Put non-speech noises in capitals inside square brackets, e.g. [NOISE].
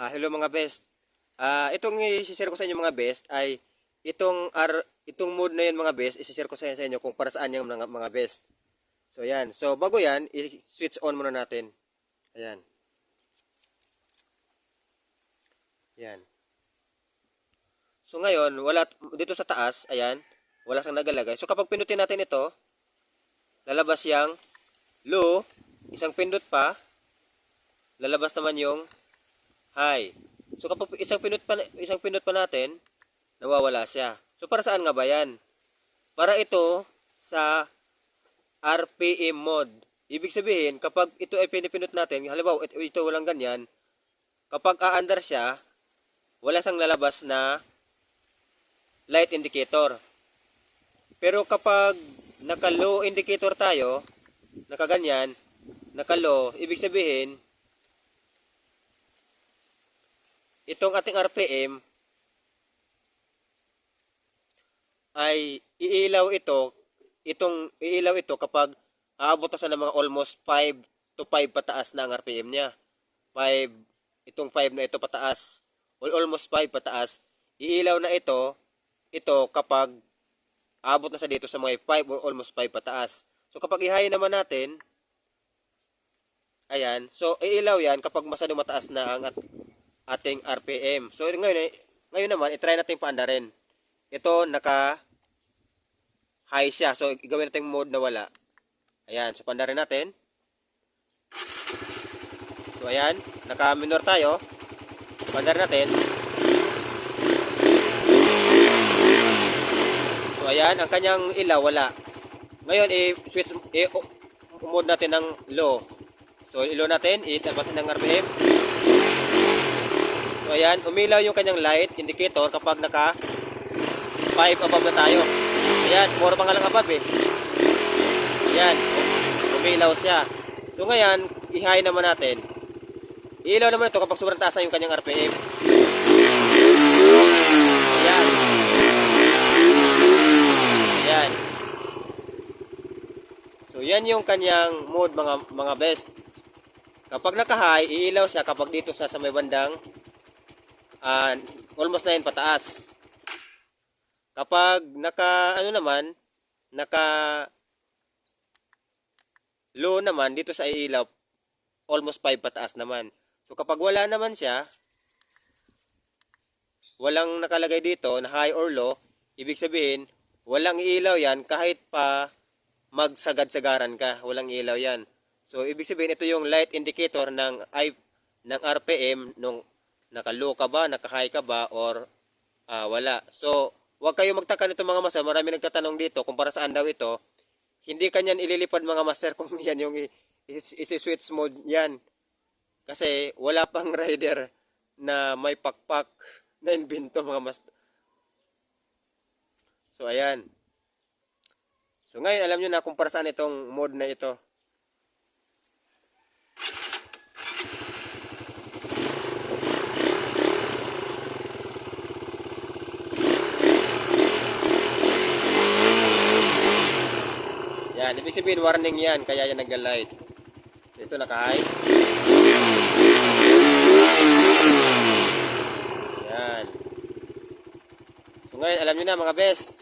Ah, hello mga best. Ah, itong i-share ko sa inyo mga best ay itong R itong mode na yan mga best, i-share ko sa inyo kung para saan yung mga, mga best. So yan. So bago yan, i-switch on muna natin. Ayan. Yan. So ngayon, wala dito sa taas, ayan, wala sang nagalagay. So kapag pindutin natin ito, lalabas yang low, isang pindot pa, lalabas naman yung high. So kapag isang pindot pa isang pindot pa natin, nawawala siya. So para saan nga ba 'yan? Para ito sa RPM mode. Ibig sabihin, kapag ito ay pinipindot natin, halimbawa ito, ito walang ganyan, kapag aandar siya, wala sang lalabas na light indicator. Pero kapag naka-low indicator tayo, nakaganyan, naka-low, ibig sabihin, itong ating RPM ay iilaw ito, itong iilaw ito kapag aabot na sa ng mga almost 5 to 5 pataas na ang RPM niya. 5, itong 5 na ito pataas, or almost 5 pataas, iilaw na ito, ito kapag abot na sa dito sa mga 5 or almost 5 pataas. So kapag i-high naman natin, ayan, so iilaw yan kapag masyadong mataas na ang ating RPM. So ngayon, eh, ngayon naman, i-try natin paandarin. Ito, naka high siya. So gawin natin mode na wala. Ayan, so paandarin natin. So ayan, naka minor tayo. Paandarin natin. So ayan, ang kanyang ilaw wala. Ngayon, i-switch, i-mode natin ng low. So ilo natin, itapasin ng RPM. So ayan, umilaw yung kanyang light indicator kapag naka 5 above na tayo. Ayan, puro pa nga lang above eh. Ayan, umilaw siya. So ngayon, i-high naman natin. Ilaw naman ito kapag sobrang taas na yung kanyang RPM. Ayan. Ayan. So yan yung kanyang mode mga mga best. Kapag naka-high, iilaw siya kapag dito sa, sa may bandang ah, almost na yun pataas. Kapag naka ano naman, naka low naman dito sa ilaw almost 5 pataas naman. So kapag wala naman siya, walang nakalagay dito na high or low, ibig sabihin, walang ilaw yan kahit pa magsagad-sagaran ka, walang ilaw yan. So ibig sabihin ito yung light indicator ng I ng RPM nung naka-low ka ba, naka-high ka ba or ah, wala. So Huwag kayo magtaka nito mga master. Marami nagtatanong dito kung para saan daw ito. Hindi kanyan ililipad mga master [LAUGHS] kung yan yung isi-switch mode yan. Kasi wala pang rider na may pakpak [LAUGHS] na invento mga master. So ayan. So ngayon alam nyo na kung para saan itong mode na ito. Yan, ibig sabihin warning yan, kaya yan nag-light. Ito naka-high. Yan. So ngayon, alam nyo na mga best.